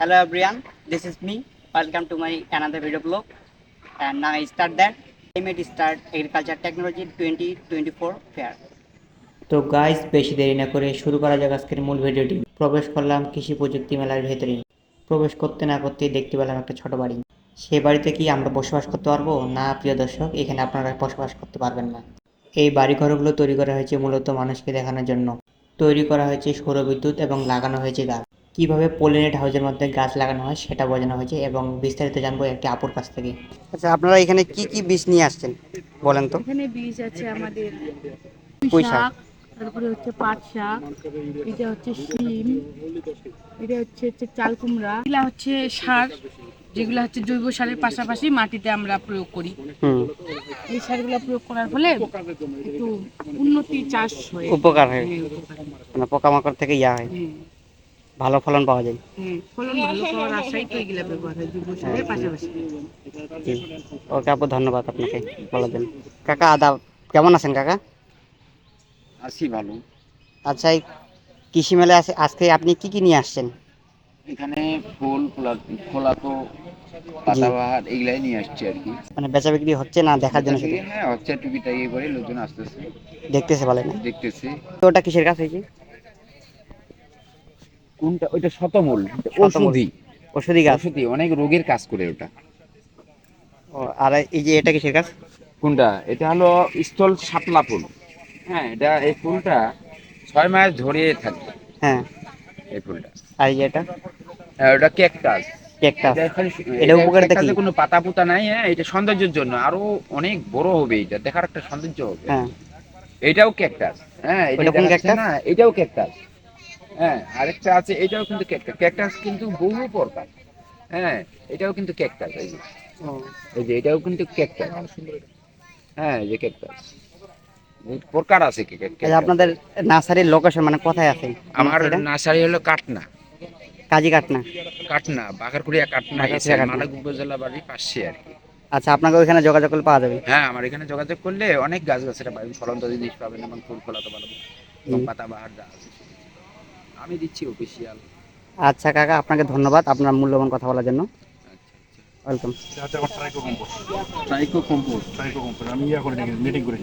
Hello everyone, this is me. Welcome to my another video blog. And now I start that. I made start agriculture technology 2024 fair. তো guys বেশি দেরি না করে শুরু করা যাক আজকের মূল ভিডিওটি প্রবেশ করলাম কৃষি প্রযুক্তি মেলার ভেতরে প্রবেশ করতে না করতেই দেখতে পেলাম একটা ছোট বাড়ি সে বাড়িতে কি আমরা বসবাস করতে পারব না প্রিয় দর্শক এখানে আপনারা বসবাস করতে পারবেন না এই বাড়িঘরগুলো তৈরি করা হয়েছে মূলত মানুষকে দেখানোর জন্য তৈরি করা হয়েছে সৌরবিদ্যুৎ এবং লাগানো হয়েছে গাছ কীভাবে পোলিনেট হাউসের মধ্যে গাছ লাগানো হয় সেটা বোঝানো হয়েছে এবং বিস্তারিত জানব একটি আপুর কাছ থেকে। আচ্ছা আপনারা এখানে কি কি বীজ নিয়ে আসছেন বলেন তো? এখানে বীজ আছে আমাদের পুঁই শাক। তারপরে হচ্ছে পাট শাক এটা হচ্ছে শিম এটা হচ্ছে হচ্ছে চাল কুমড়া এগুলা হচ্ছে সার যেগুলো হচ্ছে জৈব সারের পাশাপাশি মাটিতে আমরা প্রয়োগ করি। হুম। এই সারগুলো প্রয়োগ করার ফলে একটু উন্নতি চাষ হয় উপকার হয়। হয়। মানে পোকামাকড় থেকে ইয়া হয়। হ্যাঁ, ভালো ফলন পাওয়া যায়। ফলন ভালো পাওয়ার আশাই তো এগুলা ব্যবহার হয় জৈব সারের পাশাপাশি। ওকে আপু ধন্যবাদ আপনাকে বলার জন্য কাকা আদা কেমন আছেন কাকা? আছি ভালো। আচ্ছা এই কৃষি মেলায় আছে আজকে আপনি কি কি নিয়ে আসছেন? এখানে ফুল খোলা তো পাতাবাহার এগুলাই নিয়ে আসছি আর কি। মানে বেচা বিক্রি হচ্ছে না দেখার জন্য হ্যাঁ হচ্ছে টুকিটাকি করে লোকজন আসতেছে। দেখতেছে বলে না? দেখতেছে। তো ওটা কিসের কাজ হয়েছে কোনটা? ওইটা শতমূল। ওষুধি ওষুধি গাছ। ওষুধি অনেক রোগের কাজ করে ওটা। ও, আর এই যে এটা কিসের গাছ? কোনটা? এটা হলো স্থল শাপলা ফুল। হ্যাঁ এটা এই ফুলটা ছয় মাস ধরে থাকে। হ্যাঁ। এই ফুলটা। আর এটা? হ্যাঁ, ওটা ক্যাকটাস। এটা উপকারিতা কি? কোনো পাতা পুতা নাই হ্যাঁ এটা সৌন্দর্যের জন্য। আরও অনেক বড় হবে এটা দেখার একটা সৌন্দর্য হবে। হ্যাঁ। এটাও ক্যাকটাস। হ্যাঁ এটা কোন দেখাচ্ছে না এটাও ক্যাকটাস। হ্যাঁ আরেকটা আছে এটাও কিন্তু ক্যাকটাস ক্যাকটাস কিন্তু বহু প্রকার। হ্যাঁ এটাও কিন্তু ক্যাকটাস এই যে। এই যে এটাও কিন্তু ক্যাকটাস হ্যাঁ এই যে ক্যাকটাস প্রকার আছে কি আপনাদের নার্সারির লোকেশন মানে কোথায় আছে? আমার নার্সারি হলো কাটনা। কাজী কাটনা। কাটনা বাঘারকুড়িয়া কাটনা কাটনা। উপজেলা বাড়ির পাশে আর কি। আচ্ছা আপনাকে ওইখানে যোগাযোগ করলে পাওয়া যাবে? হ্যাঁ আমার এখানে যোগাযোগ করলে অনেক গাছ গাছেরা পাবেন ফলন্ত জিনিস পাবেন এবং ফুল ফলাতে পারবেন। পাতা বাহার যা আছে। আমি দিচ্ছি অফিসিয়াল আচ্ছা কাকা আপনাকে ধন্যবাদ আপনার মূল্যবান কথা বলার জন্য। ওয়েলকাম আমার trichocompost trichocompost trichocompost আমি ইয়া করে নিয়ে মিটিং করে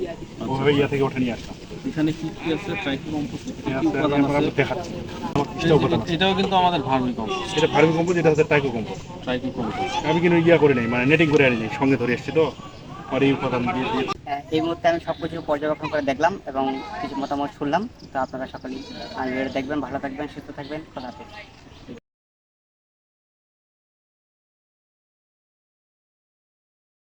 ওভাবে ইয়া থেকে ওঠে নিয়ে আসলাম। এখানে কি কি আছে? ট্রাইকো কম্পোস্ট কি উপাদান দেখাচ্ছি। এটাও কিন্তু আমাদের ভার্মি কম্পোস্ট এটা ভার্মি কম্পোস্ট এটা হচ্ছে ট্রাইকো কম্পোস্ট ট্রাইকো কম্পোস্ট আমি কিন্তু ইয়া করে নেই মানে নেটিং করে আনি সঙ্গে ধরে এসেছি তো। আর এই উপাদান দিয়ে এই মুহূর্তে আমি সব কিছু পর্যবেক্ষণ করে দেখলাম এবং কিছু মতামত শুনলাম। তো আপনারা সকলেই দেখবেন, ভালো থাকবেন, সুস্থ থাকবেন। খোলা